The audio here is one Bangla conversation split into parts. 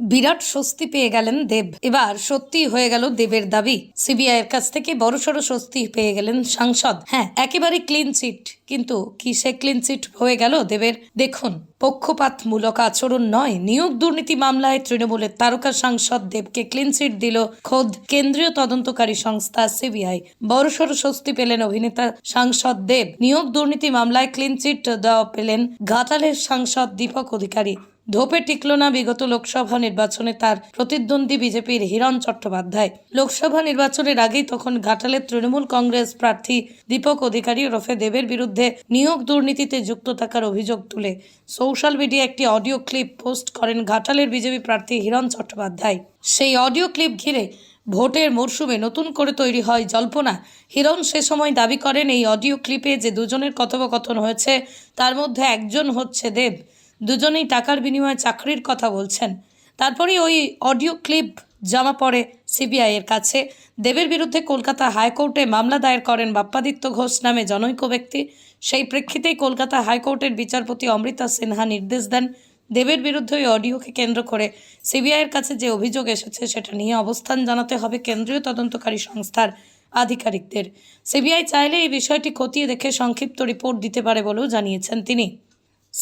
বিরাট স্বস্তি পেয়ে গেলেন দেব। এবার সত্যি হয়ে গেল দেবের দাবি। সিবিআই এর কাছ থেকে বড় বড়সড় স্বস্তি পেয়ে গেলেন সাংসদ। হ্যাঁ একেবারে ক্লিন চিট কিন্তু কি সে ক্লিন চিট হয়ে গেল দেবের? দেখুন, পক্ষপাতমূলক আচরণ নয়। নিয়োগ দুর্নীতি মামলায় তৃণমূলের তারকা সাংসদ দেবকে ক্লিন চিট দিল খোদ কেন্দ্রীয় তদন্তকারী সংস্থা সিবিআই। বড় বড়সড় স্বস্তি পেলেন অভিনেতা সাংসদ দেব। নিয়োগ দুর্নীতি মামলায় ক্লিন চিট দেওয়া পেলেন ঘাটালের সাংসদ দীপক অধিকারী। ধোপে টিকল না বিগত লোকসভা নির্বাচনে তার প্রতিদ্বন্দ্বী বিজেপির হিরণ চট্টোপাধ্যায়। লোকসভা নির্বাচনের আগেই তখন ঘাটালের তৃণমূল কংগ্রেস প্রার্থী দীপক অধিকারী ওরফে দেবের বিরুদ্ধে নিয়োগ দুর্নীতিতে যুক্ত থাকার অভিযোগ তুলে সোশ্যাল মিডিয়া একটি অডিও ক্লিপ পোস্ট করেন ঘাটালের বিজেপি প্রার্থী হিরণ চট্টোপাধ্যায়। সেই অডিও ক্লিপ ঘিরে ভোটের মরশুমে নতুন করে তৈরি হয় জল্পনা। হিরণ সে সময় দাবি করেন, এই অডিও ক্লিপে যে দুজনের কথোপকথন হয়েছে, তার মধ্যে একজন হচ্ছে দেব। দুজনেই টাকার বিনিময়ে চাকরির কথা বলছেন। তারপরেই ওই অডিও ক্লিপ জমা পড়ে সিবিআইয়ের কাছে। দেবের বিরুদ্ধে কলকাতা হাইকোর্টে মামলা দায়ের করেন বাপ্পাদিত্য ঘোষ নামে জনৈক ব্যক্তি। সেই প্রেক্ষিতেই কলকাতা হাইকোর্টের বিচারপতি অমৃতা সিনহা নির্দেশ দেন দেবের বিরুদ্ধে ওই অডিওকে কেন্দ্র করে। সিবিআইয়ের কাছে যে অভিযোগ এসেছে সেটা নিয়ে অবস্থান জানাতে হবে কেন্দ্রীয় তদন্তকারী সংস্থার আধিকারিকদের। সিবিআই চাইলে এই বিষয়টি খতিয়ে দেখে সংক্ষিপ্ত রিপোর্ট দিতে পারে বলেও জানিয়েছেন তিনি।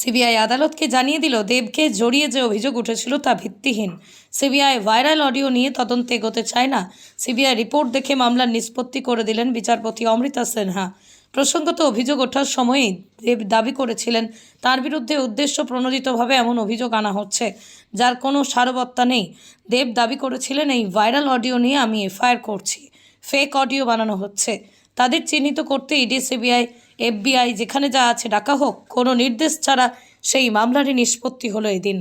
সিবিআই আদালতকে জানিয়ে দিল, দেবকে জড়িয়ে যে অভিযোগ উঠেছিল তা ভিত্তিহীন। সিবিআই ভাইরাল অডিও নিয়ে তদন্তে এগোতে চায় না। সিবিআই রিপোর্ট দেখে মামলার নিষ্পত্তি করে দিলেন বিচারপতি অমৃতা সিনহা। প্রসঙ্গত, অভিযোগ ওঠার সময়ই দেব দাবি করেছিলেন, তার বিরুদ্ধে উদ্দেশ্য প্রণোদিতভাবে এমন অভিযোগ আনা হচ্ছে, যার কোনো সারবত্তা নেই। দেব দাবি করেছিলেন, এই ভাইরাল অডিও নিয়ে আমি এফআইআর করছি। ফেক অডিও বানানো হচ্ছে। তাদের চিহ্নিত করতে ইডি সিবিআই এফবিআই, যেখানে যা আছে ডাকা হোক, কোনো নির্দেশ ছাড়া সেই মামলারই নিষ্পত্তি হলো এদিন।